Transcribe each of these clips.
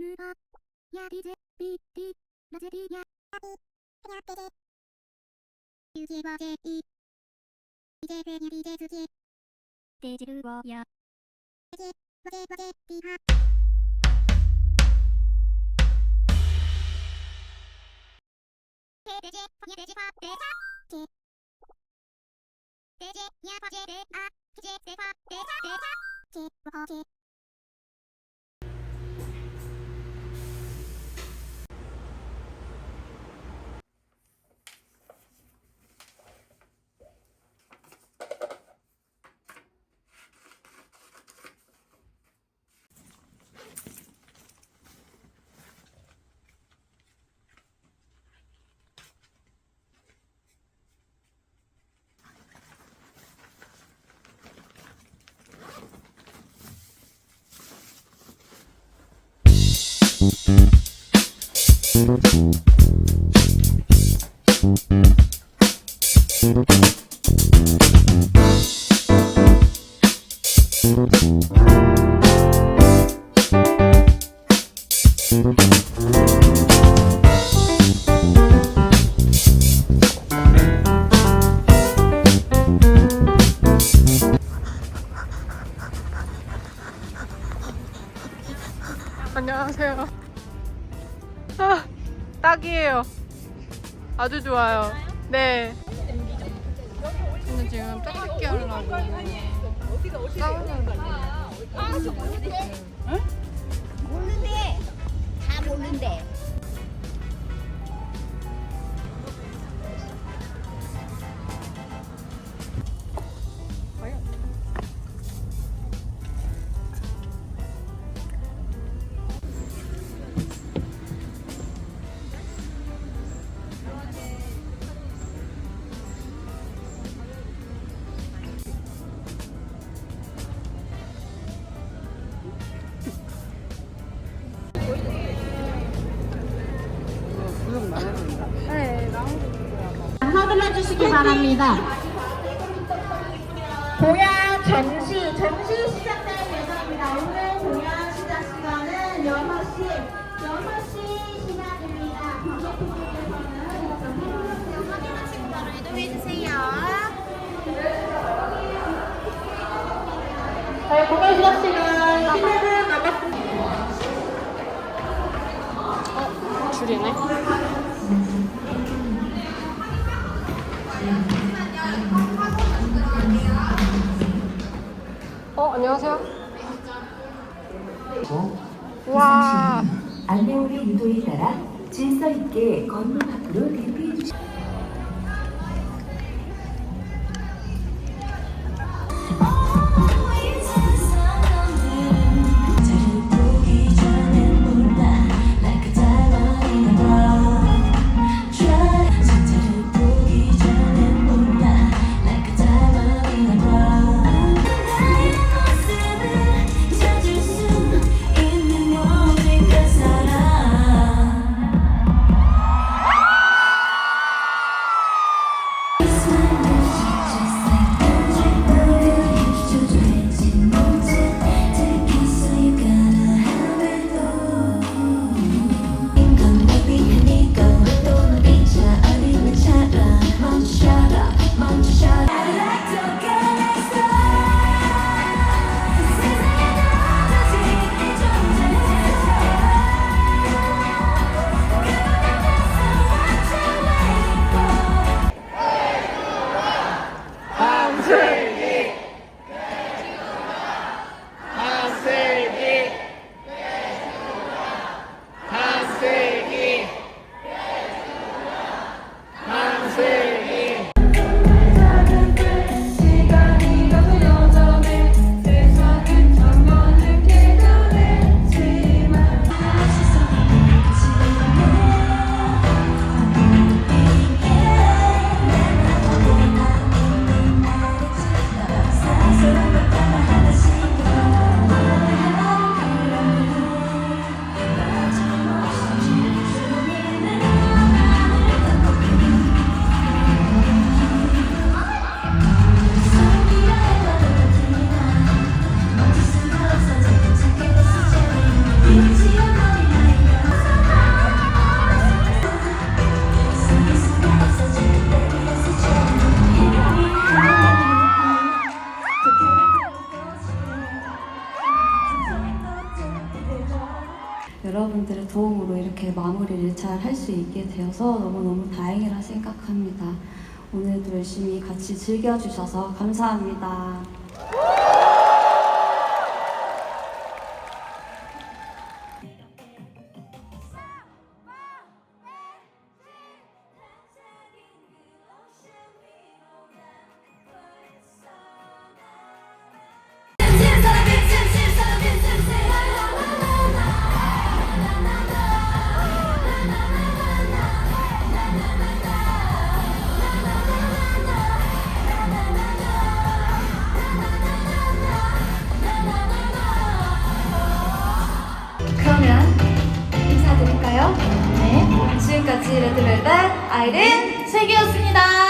누가 야 디제 비디 라제디야 그냥 빼게 유기 버제 이 이제 그냥 이제 두개 돼지를 워야 버제 버제 버제 비하 돼지 버제 돼지 화 돼자 개 돼지 야 버제 돼아 기제 돼화 돼자 돼자 개 버제 안녕하 세요. 지금 떡볶이 하려고. 싸우는 모르는데 다 모르는 해 주시기 바랍니다. 공연 전시, 전시 시작될 예정입니다. 오늘 공연 시작 시간은 6시, 6시 시작입니다. 관객분들께서는 확인하시고 바로 이동해주세요. 네, 공연 시작 시간 10분 남았습니다. 줄이네. 안녕하세요. 와. 안내원의 유도에 따라 질서 있게 건물 밖으로 대피 잘 할 수 있게 되어서 너무너무 다행이라 생각합니다. 오늘도 열심히 같이 즐겨주셔서 감사합니다. 지금까지 레드벨벳 아이린 슬기였습니다.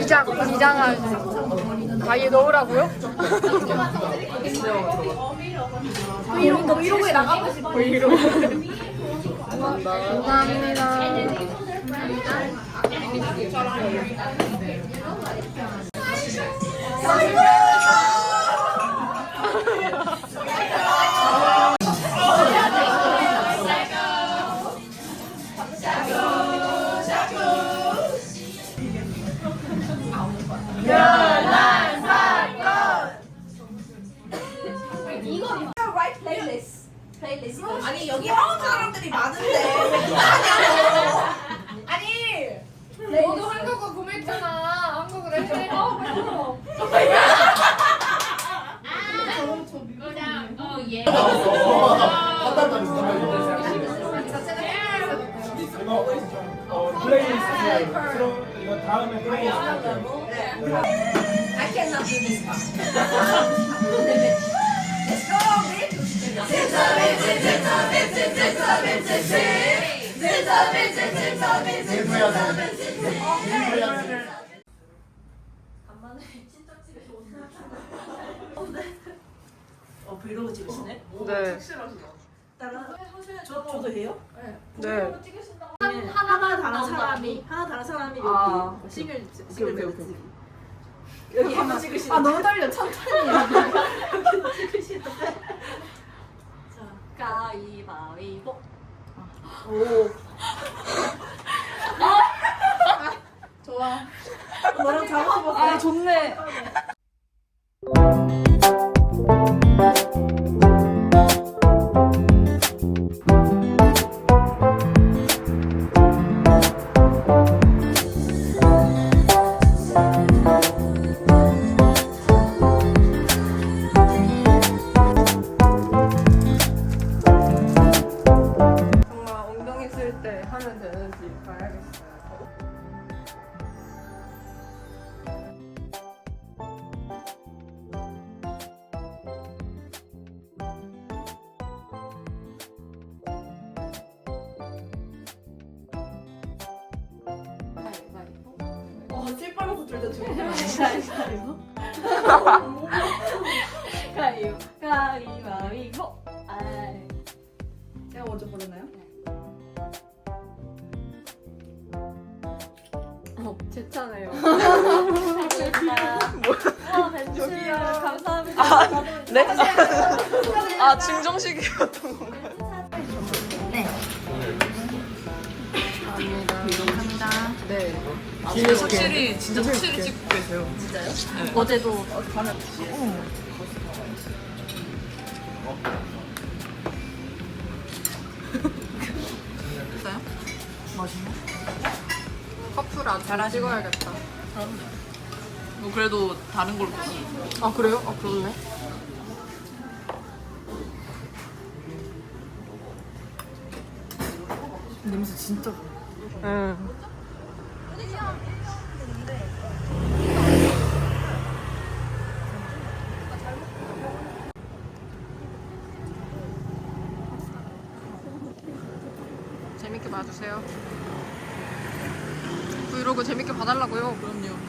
이장, 이장을 아예 넣으라고요? 브이로그, 브이로그에 나가고 싶어. 브이로그. 감사합니다. 아니 I cannot do this part. Let's go, 어 브이로그 찍으시네? 네. 따라 저 저도 해요? 네. 하나 다른 사람이 하나 다른 사람이 여기 아, 싱글 싱글 배우 찍기 여기 한번 찍으시는 아 너무 떨려. 천천히. 여기 찍으시는 자 가위바위보. 오. 좋아. 너랑 잘하고 싶었어. 아 좋네 정말 둘다 죽어 가위바위보 가위바위보 아이 제가 먼저 부르나요? 어, 제 차네요. 와 벤츠 감사합니다 네? 아, 증정식이었던 건가요? 네. 확실히 진짜 확실히 찍고 계세요. 진짜요? 어제도 진짜요? 맛있네. 커플 아주 잘 찍어야겠다. 뭐 그래도 다른 걸로. 아 그래요? 아 그렇네. 냄새 진짜. 응. 재밌게 봐주세요. 브이로그 재밌게 봐달라고요. 그럼요.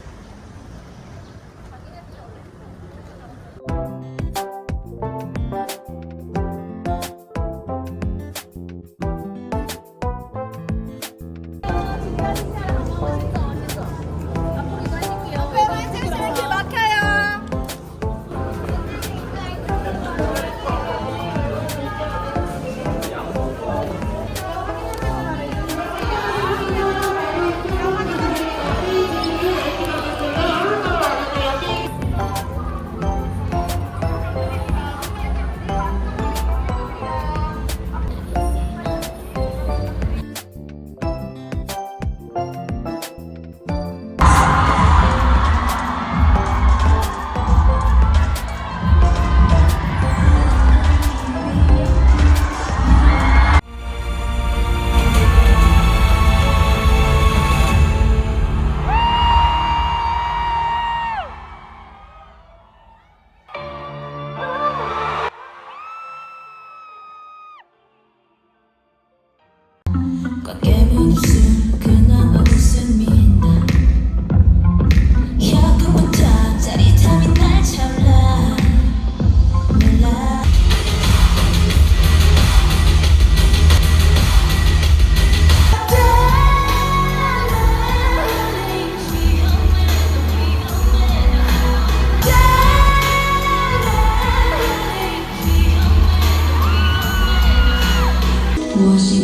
무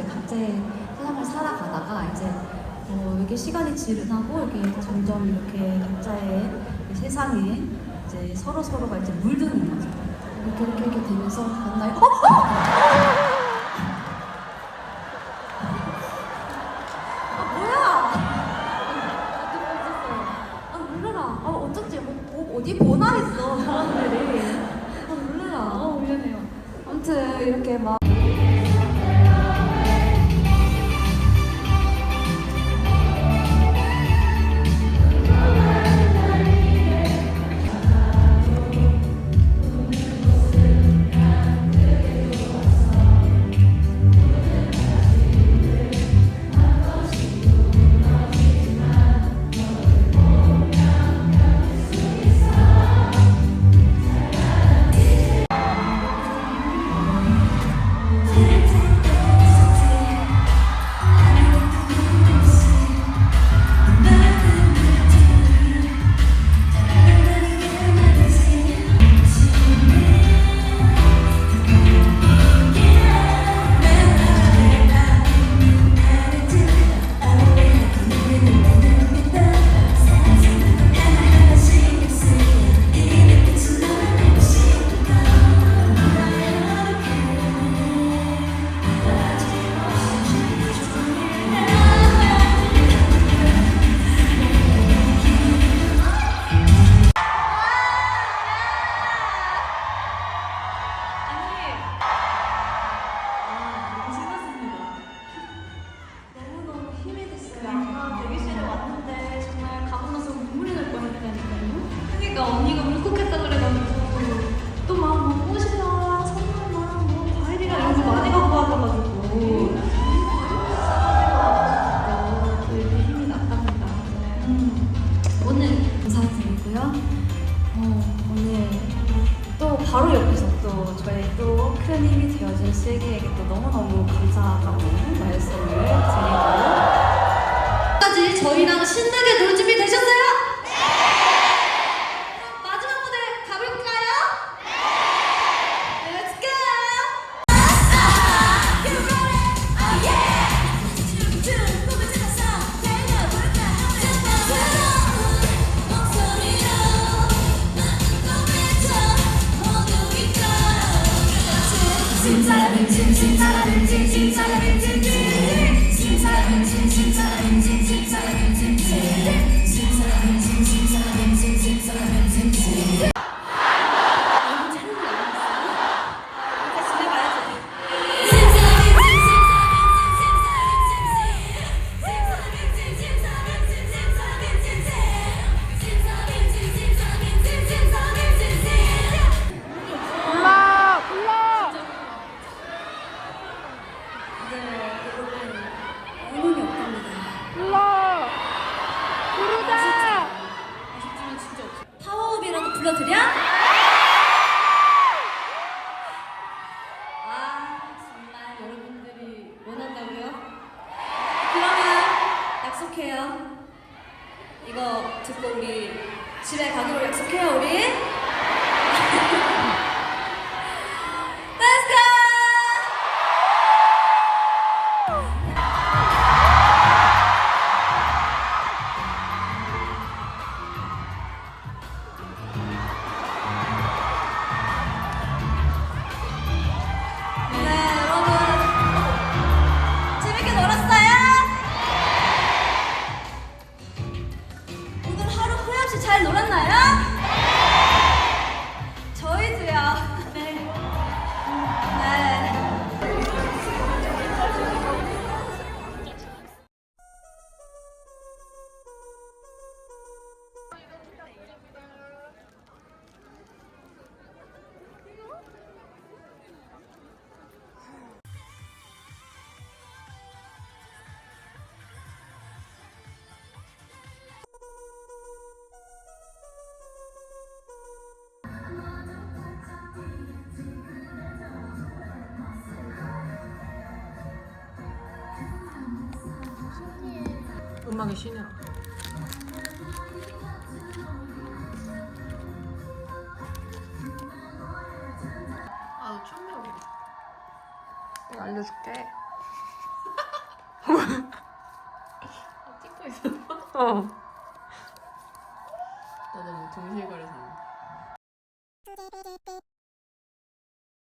이제 각자의 세상을 살아가다가 이제 어, 이렇게 시간이 지나고 이렇게 점점 이렇게 각자의 이 세상에 이제 서로 서로가 이제 물드는 거죠. 이렇게 이렇게 이렇게 되면서 만나요. 어? 저희랑 신나게 놀지 이거 듣고 우리 집에 가기로 약속해요, 우리. 음악이 신이야. 아, 처음 여기. 내가 알려줄게. 아, 찍고 있어. 어.